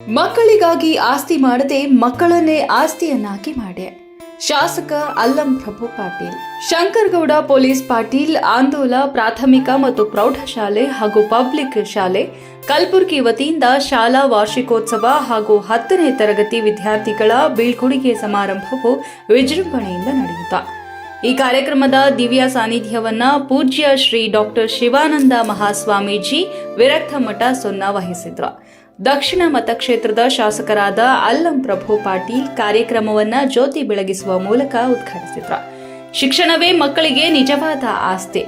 ಮಕ್ಕಳಿಗಾಗಿ ಆಸ್ತಿ ಮಾಡದೆ ಮಕ್ಕಳನ್ನೇ ಆಸ್ತಿಯನ್ನಾಗಿ ಮಾಡೆ. ಶಾಸಕ ಅಲ್ಲಂ ಪ್ರಭು ಪಾಟೀಲ್, ಶಂಕರಗೌಡ ಪೊಲೀಸ್ ಪಾಟೀಲ್, ಆಂದೋಲ ಪ್ರಾಥಮಿಕ ಮತ್ತು ಪ್ರೌಢಶಾಲೆ ಹಾಗೂ ಪಬ್ಲಿಕ್ ಶಾಲೆ, ಕಲಬುರಗಿ ವತಿಯಿಂದ ಶಾಲಾ ವಾರ್ಷಿಕೋತ್ಸವ ಹಾಗೂ ಹತ್ತನೇ ತರಗತಿ ವಿದ್ಯಾರ್ಥಿಗಳ ಬೀಳ್ಕೊಡುಗೆ ಸಮಾರಂಭವು ವಿಜೃಂಭಣೆಯಿಂದ ನಡೆಯಿತು. ಈ ಕಾರ್ಯಕ್ರಮದ ದಿವ್ಯ ಸಾನ್ನಿಧ್ಯವನ್ನ ಪೂಜ್ಯ ಶ್ರೀ ಡಾಕ್ಟರ್ ಶಿವಾನಂದ ಮಹಾಸ್ವಾಮೀಜಿ ವಿರಕ್ತ ಮಠ ಸೊನ್ನ ವಹಿಸಿದ್ರು. ದಕ್ಷಿಣ ಮತಕ್ಷೇತ್ರದ ಶಾಸಕರಾದ ಅಲ್ಲಂ ಪ್ರಭು ಪಾಟೀಲ್ ಕಾರ್ಯಕ್ರಮವನ್ನ ಜ್ಯೋತಿ ಬೆಳಗಿಸುವ ಮೂಲಕ ಉದ್ಘಾಟಿಸಿದ್ರು. ಶಿಕ್ಷಣವೇ ಮಕ್ಕಳಿಗೆ ನಿಜವಾದ ಆಸ್ತಿ.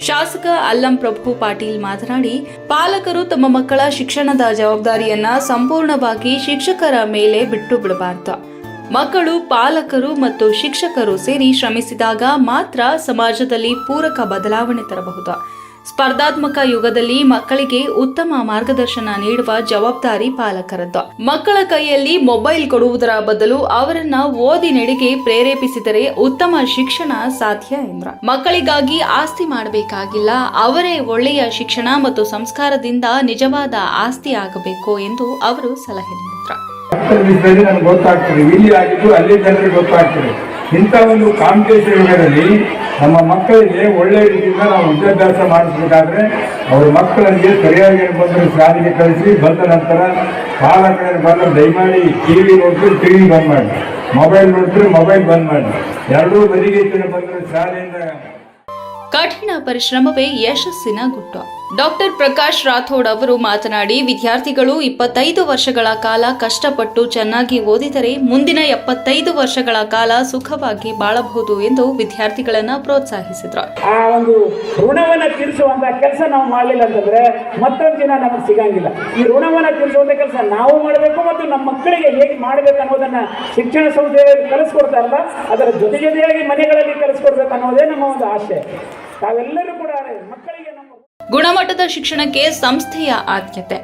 ಶಾಸಕ ಅಲ್ಲಂ ಪ್ರಭು ಪಾಟೀಲ್ ಮಾತನಾಡಿ, ಪಾಲಕರು ತಮ್ಮ ಮಕ್ಕಳ ಶಿಕ್ಷಣದ ಜವಾಬ್ದಾರಿಯನ್ನ ಸಂಪೂರ್ಣವಾಗಿ ಶಿಕ್ಷಕರ ಮೇಲೆ ಬಿಟ್ಟು ಬಿಡಬಾರ್ದು. ಮಕ್ಕಳು, ಪಾಲಕರು ಮತ್ತು ಶಿಕ್ಷಕರು ಸೇರಿ ಶ್ರಮಿಸಿದಾಗ ಮಾತ್ರ ಸಮಾಜದಲ್ಲಿ ಪೂರಕ ಬದಲಾವಣೆ ತರಬಹುದು. ಸ್ಪರ್ಧಾತ್ಮಕ ಯುಗದಲ್ಲಿ ಮಕ್ಕಳಿಗೆ ಉತ್ತಮ ಮಾರ್ಗದರ್ಶನ ನೀಡುವ ಜವಾಬ್ದಾರಿ ಪಾಲಕರದ್ದು. ಮಕ್ಕಳ ಕೈಯಲ್ಲಿ ಮೊಬೈಲ್ ಕೊಡುವುದರ ಬದಲು ಅವರನ್ನ ಓದಿ ನಡಿಗೆ ಪ್ರೇರೇಪಿಸಿದರೆ ಉತ್ತಮ ಶಿಕ್ಷಣ ಸಾಧ್ಯ ಎಂದ್ರ. ಮಕ್ಕಳಿಗಾಗಿ ಆಸ್ತಿ ಮಾಡಬೇಕಾಗಿಲ್ಲ, ಅವರೇ ಒಳ್ಳೆಯ ಶಿಕ್ಷಣ ಮತ್ತು ಸಂಸ್ಕಾರದಿಂದ ನಿಜವಾದ ಆಸ್ತಿ ಆಗಬೇಕು ಎಂದು ಅವರು ಸಲಹೆ ನೀಡಿದ್ರು. ಅಲ್ಲಿ ಇಂಥ ಒಂದು ಕಾಂಪಿಟೇಷನ್ ಯುಗದಲ್ಲಿ ನಮ್ಮ ಮಕ್ಕಳಿಗೆ ಒಳ್ಳೆ ರೀತಿಯಿಂದ ನಾವು ವಿದ್ಯಾಭ್ಯಾಸ ಮಾಡಿಸ್ಬೇಕಾದ್ರೆ ಅವ್ರ ಮಕ್ಕಳಿಗೆ ಸರಿಯಾಗಿ ಬಂದರೆ ಶಾಲೆಗೆ ಕಳಿಸಿ, ಬಂದ ನಂತರ ಪಾಲಕರಿಗೆ ಬಂದ ದಯಮಾಡಿ ಟಿ ವಿ ನೋಡಿದ್ರೆ ಟಿ ವಿ ಬಂದ್ ಮಾಡಿ. ಮೊಬೈಲ್ ನೋಡಿದ್ರೆ ಮೊಬೈಲ್ ಬಂದ್ ಮಾಡಿ. ಎರಡೂ ಬದಿಗೆ ಬಂದರೆ ಶಾಲೆಯಿಂದ ಕಠಿಣ ಪರಿಶ್ರಮವೇ ಯಶಸ್ಸಿನ ಗುಟ್ಟು. ಡಾಕ್ಟರ್ ಪ್ರಕಾಶ್ ರಾಥೋಡ್ ಅವರು ಮಾತನಾಡಿ, ವಿದ್ಯಾರ್ಥಿಗಳು ಇಪ್ಪತ್ತೈದು ವರ್ಷಗಳ ಕಾಲ ಕಷ್ಟಪಟ್ಟು ಚೆನ್ನಾಗಿ ಓದಿದರೆ ಮುಂದಿನ ಎಪ್ಪತ್ತೈದು ವರ್ಷಗಳ ಕಾಲ ಸುಖವಾಗಿ ಬಾಳಬಹುದು ಎಂದು ವಿದ್ಯಾರ್ಥಿಗಳನ್ನ ಪ್ರೋತ್ಸಾಹಿಸಿದ್ರು. ಆ ಒಂದು ಋಣವನ್ನ ತೀರಿಸುವಂತ ಕೆಲಸ ನಾವು ಮಾಡಲಿಲ್ಲ ಅಂತಂದ್ರೆ ಮತ್ತೊಂದು ದಿನ ನಮಗೆ ಸಿಗಂಗಿಲ್ಲ. ಈ ಋಣವನ್ನ ತೀರಿಸುವಂತ ಕೆಲಸ ನಾವು ಮಾಡಬೇಕು ಮತ್ತು ನಮ್ಮ ಮಕ್ಕಳಿಗೆ ಹೇಗೆ ಮಾಡಬೇಕು ಅನ್ನೋದನ್ನ ಶಿಕ್ಷಣ ಸಂಸ್ಥೆಯಲ್ಲಿ ಕಲಿಸ್ಕೊಡ್ತಾರಲ್ಲ, ಅದರ ಜೊತೆ ಜೊತೆಯಾಗಿ ಮನೆಗಳಲ್ಲಿ ಕಲಿಸ್ಕೊಡ್ಬೇಕು ಅನ್ನೋದೇ ನಮ್ಮ ಒಂದು ಆಶೆ ತಾವೆಲ್ಲರೂ ಕೂಡ ಮಕ್ಕಳಿಗೆ ಗುಣಮಟ್ಟದ ಶಿಕ್ಷಣಕ್ಕೆ ಸಂಸ್ಥೆಯ ಆದ್ಯತೆ.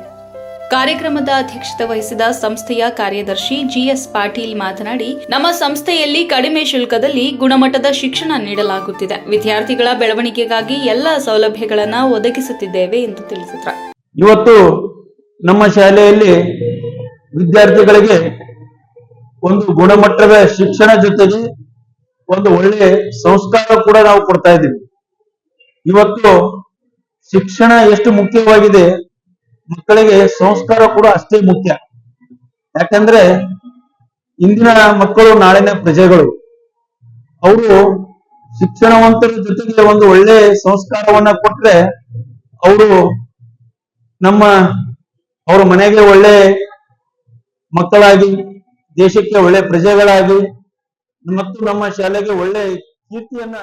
ಕಾರ್ಯಕ್ರಮದ ಅಧ್ಯಕ್ಷತೆ ವಹಿಸಿದ ಸಂಸ್ಥೆಯ ಕಾರ್ಯದರ್ಶಿ ಜಿಎಸ್ ಪಾಟೀಲ್ ಮಾತನಾಡಿ, ನಮ್ಮ ಸಂಸ್ಥೆಯಲ್ಲಿ ಕಡಿಮೆ ಶುಲ್ಕದಲ್ಲಿ ಗುಣಮಟ್ಟದ ಶಿಕ್ಷಣ ನೀಡಲಾಗುತ್ತಿದೆ. ವಿದ್ಯಾರ್ಥಿಗಳ ಬೆಳವಣಿಗೆಗಾಗಿ ಎಲ್ಲ ಸೌಲಭ್ಯಗಳನ್ನು ಒದಗಿಸುತ್ತಿದ್ದೇವೆ ಎಂದು ತಿಳಿಸಿದರು. ಇವತ್ತು ನಮ್ಮ ಶಾಲೆಯಲ್ಲಿ ವಿದ್ಯಾರ್ಥಿಗಳಿಗೆ ಒಂದು ಗುಣಮಟ್ಟದ ಶಿಕ್ಷಣ ಜೊತೆಗೆ ಒಂದು ಒಳ್ಳೆ ಸಂಸ್ಕಾರ ಕೂಡ ನಾವು ಕೊಡ್ತಾ ಇದ್ದೀವಿ. ಇವತ್ತು ಶಿಕ್ಷಣ ಎಷ್ಟು ಮುಖ್ಯವಾಗಿದೆ? ಮಕ್ಕಳಿಗೆ ಸಂಸ್ಕಾರ ಕೂಡ ಅಷ್ಟೇ ಮುಖ್ಯ. ಯಾಕಂದ್ರೆ ಇಂದಿನ ಮಕ್ಕಳು ನಾಳಿನ ಪ್ರಜೆಗಳು. ಅವರು ಶಿಕ್ಷಣವಂತರ ಜೊತೆಗೆ ಒಂದು ಒಳ್ಳೆ ಸಂಸ್ಕಾರವನ್ನ ಕೊಟ್ರೆ ಅವರು ನಮ್ಮ, ಅವ್ರ ಮನೆಗೆ ಒಳ್ಳೆ ಮಕ್ಕಳಾಗಿ, ದೇಶಕ್ಕೆ ಒಳ್ಳೆ ಪ್ರಜೆಗಳಾಗಿ ಮತ್ತು ನಮ್ಮ ಶಾಲೆಗೆ ಒಳ್ಳೆ ಕೀರ್ತಿಯನ್ನ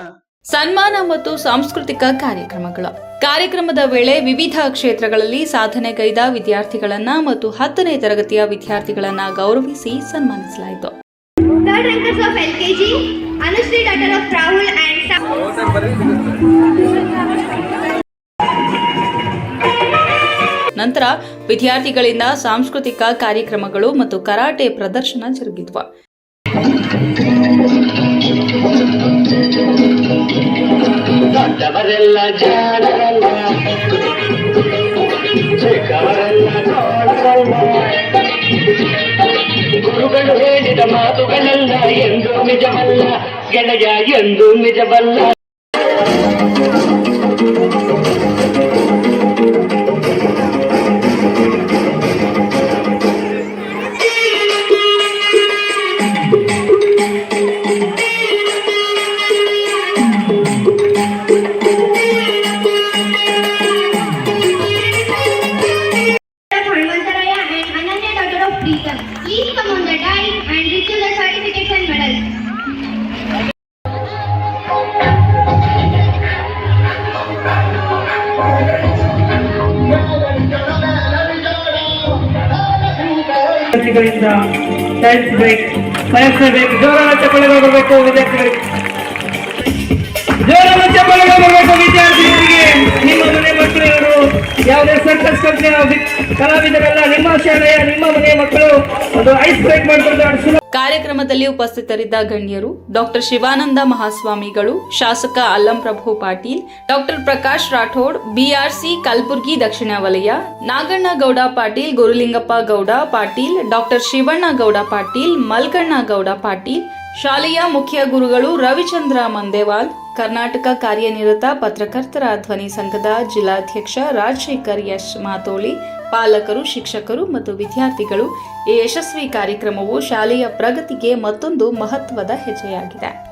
ಸನ್ಮಾನ ಮತ್ತು ಸಾಂಸ್ಕೃತಿಕ ಕಾರ್ಯಕ್ರಮಗಳು ಕಾರ್ಯಕ್ರಮದ ವೇಳೆ ವಿವಿಧ ಕ್ಷೇತ್ರಗಳಲ್ಲಿ ಸಾಧನೆಗೈದ ವಿದ್ಯಾರ್ಥಿಗಳನ್ನ ಮತ್ತು ಹತ್ತನೇ ತರಗತಿಯ ವಿದ್ಯಾರ್ಥಿಗಳನ್ನ ಗೌರವಿಸಿ ಸನ್ಮಾನಿಸಲಾಯಿತು. ನಂತರ ವಿದ್ಯಾರ್ಥಿಗಳಿಂದ ಸಾಂಸ್ಕೃತಿಕ ಕಾರ್ಯಕ್ರಮಗಳು ಮತ್ತು ಕರಾಟೆ ಪ್ರದರ್ಶನ ಜರುಗಿದ್ವು ದೊಡ್ಡವರೆಲ್ಲ ಜಾಣರಲ್ಲ ಚಿಕ್ಕವರೆಲ್ಲ ನೋಡರಲ್ಲ ಗುರುಗಳು ಹೇಳಿದ ಮಾತುಗಳೆಲ್ಲ ಎಂದು ನಿಜವಲ್ಲ ಗೆಳೆಯ ಎಂದು ನಿಜವಲ್ಲ ವಿದ್ಯಾರ್ಥಿಗಳಿಂದ ಟೈಲ್ಸ್ ಬ್ರೇಕ್ ಬಯಸಬೇಕು ಜೋರಾದ ಚಪ್ಪಳೆಗಳು ಬರಬೇಕು ವಿದ್ಯಾರ್ಥಿಗಳಿಗೆ. ಜೋರಾದ ಚಪ್ಪಳೆಗಳು ಬರಬೇಕು ವಿದ್ಯಾರ್ಥಿಗಳಿಗೆ. ನಿಮ್ಮ ಮನೆ ಮಕ್ಕಳು ಯಾವುದೇ ಸರ್ಕಸ್ ಕಂಪ್ನಿಯ ಕಲಾವಿದರೆಲ್ಲ ನಿಮ್ಮ ಶಾಲೆಯ, ನಿಮ್ಮ ಮನೆಯ ಮಕ್ಕಳು ಒಂದು ಐಸ್ ಬ್ರೇಕ್ ಮಾಡ್ಕೊಂಡು ಕಾರ್ಯಕ್ರಮದಲ್ಲಿ ಉಪಸ್ಥಿತರಿದ್ದ ಗಣ್ಯರು ಡಾಕ್ಟರ್ ಶಿವಾನಂದ ಮಹಾಸ್ವಾಮಿಗಳು, ಶಾಸಕ ಅಲ್ಲಂ ಪ್ರಭು ಪಾಟೀಲ್, ಡಾಕ್ಟರ್ ಪ್ರಕಾಶ್ ರಾಠೋಡ್, ಬಿಆರ್ಸಿ ಕಲಬುರ್ಗಿ ದಕ್ಷಿಣ ವಲಯ, ನಾಗಣ್ಣ ಗೌಡ ಪಾಟೀಲ್, ಗುರುಲಿಂಗಪ್ಪ ಗೌಡ ಪಾಟೀಲ್, ಡಾಕ್ಟರ್ ಶಿವಣ್ಣ ಗೌಡ ಪಾಟೀಲ್, ಮಲ್ಕಣ್ಣ ಗೌಡ ಪಾಟೀಲ್, ಶಾಲೆಯ ಮುಖ್ಯ ಗುರುಗಳು ರವಿಚಂದ್ರ ಮಂದೇವಾಲ್, ಕರ್ನಾಟಕ ಕಾರ್ಯನಿರತ ಪತ್ರಕರ್ತರ ಧ್ವನಿ ಸಂಘದ ಜಿಲ್ಲಾಧ್ಯಕ್ಷ ರಾಜಶೇಖರ್ ಯಶ್ ಮಾತೋಳಿ ಪಾಲಕರು ಶಿಕ್ಷಕರು ಮತ್ತು ವಿದ್ಯಾರ್ಥಿಗಳು ಈ ಯಶಸ್ವಿ ಕಾರ್ಯಕ್ರಮವು ಶಾಲೆಯ ಪ್ರಗತಿಗೆ ಮತ್ತೊಂದು ಮಹತ್ವದ ಹೆಜ್ಜೆಯಾಗಿದೆ.